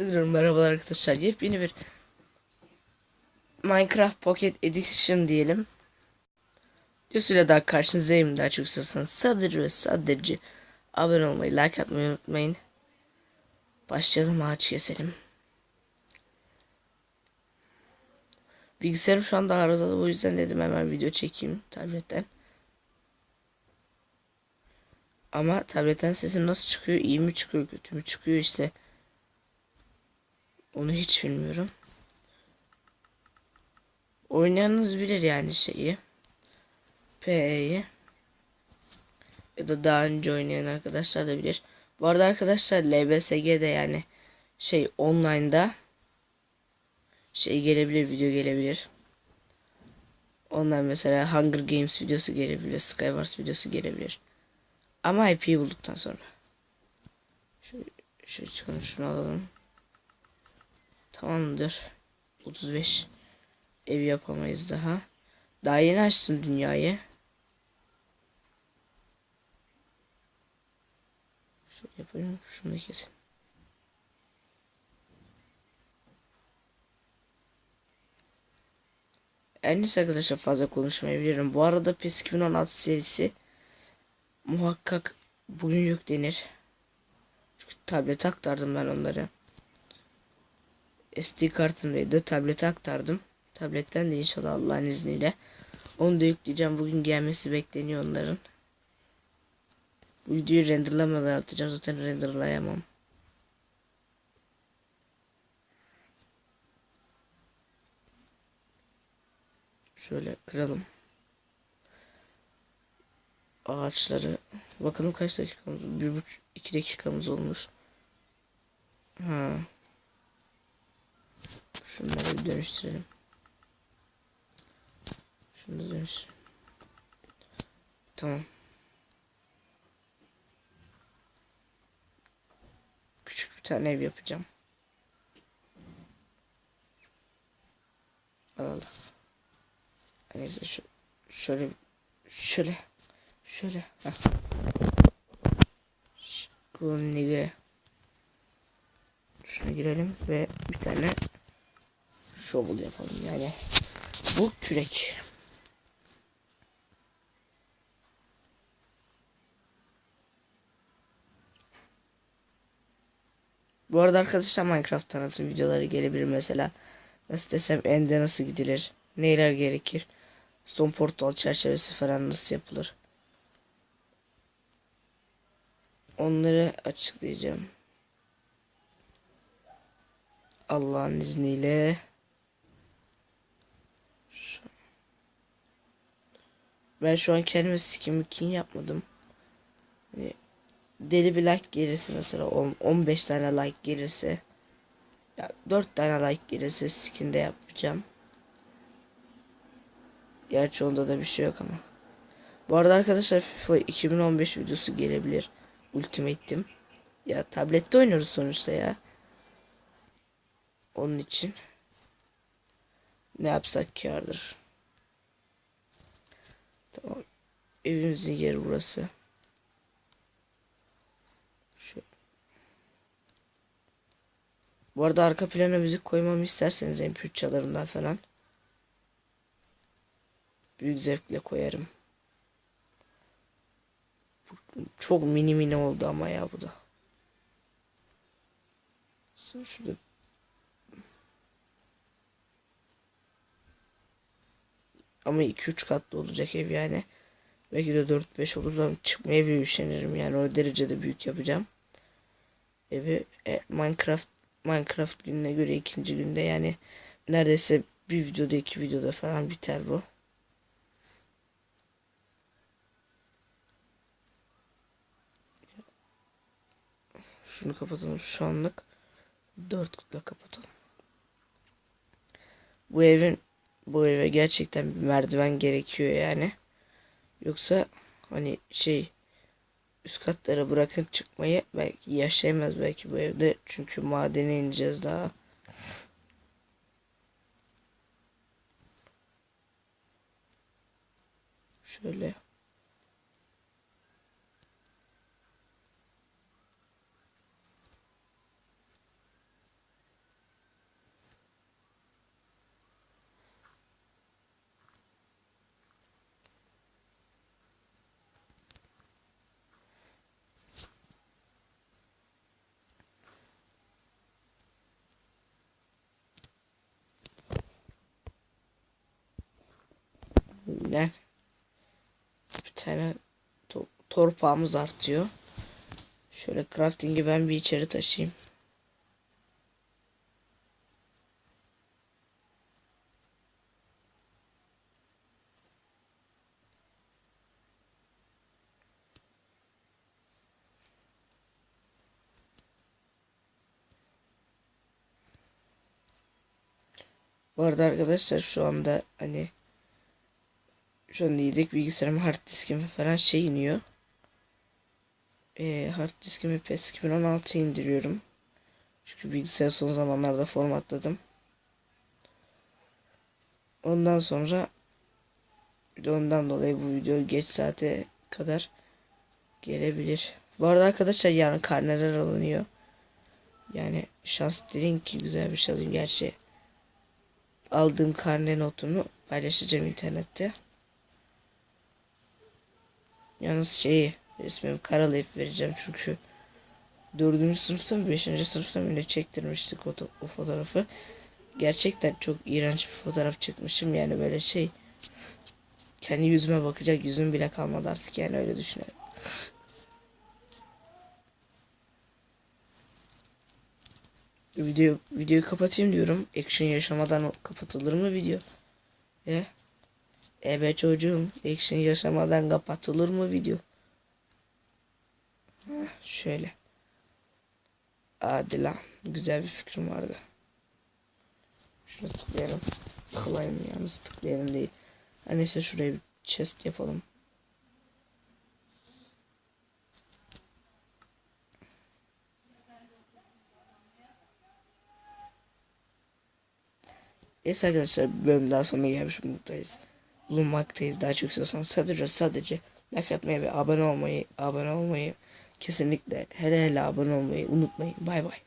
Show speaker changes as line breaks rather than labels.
Merhabalar arkadaşlar. Yepyeni bir Minecraft Pocket Edition diyelim. Videosuyla daha karşınızdayım. Daha çok istiyorsanız sadece ve sadece abone olmayı, like atmayı unutmayın. Başlayalım ağaç keselim. Bilgisayarım şu anda arızalı o yüzden dedim hemen video çekeyim tabletten. Ama tabletten sesim nasıl çıkıyor? İyi mi çıkıyor, kötü mü çıkıyor işte. Onu hiç bilmiyorum. Oynayanınız bilir yani şeyi. PE'yi. Ya da daha önce oynayan arkadaşlar da bilir. Bu arada arkadaşlar LBSG'de yani şey online'da şey gelebilir video gelebilir. Online mesela Hunger Games videosu gelebilir. Skywars videosu gelebilir. Ama IP'yi bulduktan sonra. Şöyle, şöyle çıkalım şunu alalım. Tamamdır. 35 ev yapamayız daha. Daha yeni açtım dünyayı. Şöyle yapayım. Şunu kesin. En iyisi arkadaşlar fazla konuşmayabilirim. Bu arada PES 2016 serisi muhakkak bugün yüklenir. Çünkü tablet aktardım ben onları. SD kartımdaydı. Tablete aktardım. Tabletten de inşallah Allah'ın izniyle. Onu da yükleyeceğim. Bugün gelmesi bekleniyor onların. Bu videoyu renderlamadan atacağım. Zaten renderlayamam. Şöyle kıralım. Ağaçları. Bakalım kaç dakikamız? Bir buçuk, iki dakikamız olmuş. Ha. Şunları bir dönüştürelim. Şunu dönüş. Tamam. Küçük bir tane ev yapacağım. Al al. Neyse şu şöyle şöyle şöyle. Şunları Şuna girelim ve bir tane shovel yapalım yani. Bu kürek. Bu arada arkadaşlar Minecraft tanıtım videoları gelebilir mesela. Nasıl desem ende nasıl gidilir? Neler gerekir? Son portal çerçevesi falan nasıl yapılır? Onları açıklayacağım. Allah'ın izniyle. Ben şu an kendime skin kin yapmadım. Hani deli bir like gelirse mesela 10, 15 tane like gelirse ya 4 tane like gelirse skin de yapacağım. Gerçi onda da bir şey yok ama. Bu arada arkadaşlar FIFA 2015 videosu gelebilir. Ultimate'im. Ya tablette oynuyoruz sonuçta ya. Onun için ne yapsak kardır. Tamam. Evimizin yeri burası. Şu. Bu arada arka plana müzik koymamı isterseniz MP3 çalarımdan falan. Büyük zevkle koyarım. Çok mini mini oldu ama ya bu da. Şurada Ama 2-3 katlı olacak ev yani. Belki de 4-5 olur ama çıkmaya bir üşenirim yani o derecede büyük yapacağım. Evi e, Minecraft Minecraft gününe göre ikinci günde yani neredeyse bir videoda iki videoda falan biter bu. Şunu kapatalım şu anlık. Dörtlükle kapatalım. Bu evin bu eve gerçekten bir merdiven gerekiyor yani. Yoksa hani şey üst katlara bırakın çıkmayı belki yaşayamaz belki bu evde. Çünkü madene ineceğiz daha. Şöyle. Aynen. Bir tane to- torpağımız artıyor. Şöyle crafting'i ben bir içeri taşıyayım. Bu arada arkadaşlar şu anda hani şu anda yedek bilgisayarım hard diskimi falan şey iniyor. Ee, hard diskimi PES 2016 indiriyorum. Çünkü bilgisayar son zamanlarda formatladım. Ondan sonra ondan dolayı bu video geç saate kadar gelebilir. Bu arada arkadaşlar yarın karneler alınıyor. Yani şans dilin ki güzel bir şey alayım. Gerçi aldığım karne notunu paylaşacağım internette. Yalnız şeyi resmimi karalayıp vereceğim çünkü dördüncü sınıfta mı beşinci sınıfta mı ne çektirmiştik o, o fotoğrafı. Gerçekten çok iğrenç bir fotoğraf çıkmışım yani böyle şey kendi yüzüme bakacak yüzüm bile kalmadı artık yani öyle düşünüyorum. Video videoyu kapatayım diyorum. Action yaşamadan kapatılır mı video? E? Evet çocuğum. Action yaşamadan kapatılır mı video? Heh, şöyle. Hadi lan. Güzel bir fikrim vardı. Şunu tıklayalım. Tıklayalım yalnız tıklayalım değil. Ha, neyse şuraya bir chest yapalım. Neyse arkadaşlar bölüm daha sonuna gelmiş bulunmaktayız. Bulunmaktayız. Daha çok istiyorsanız sadece sadece like atmayı ve abone olmayı abone olmayı kesinlikle hele hele abone olmayı unutmayın. Bay bay.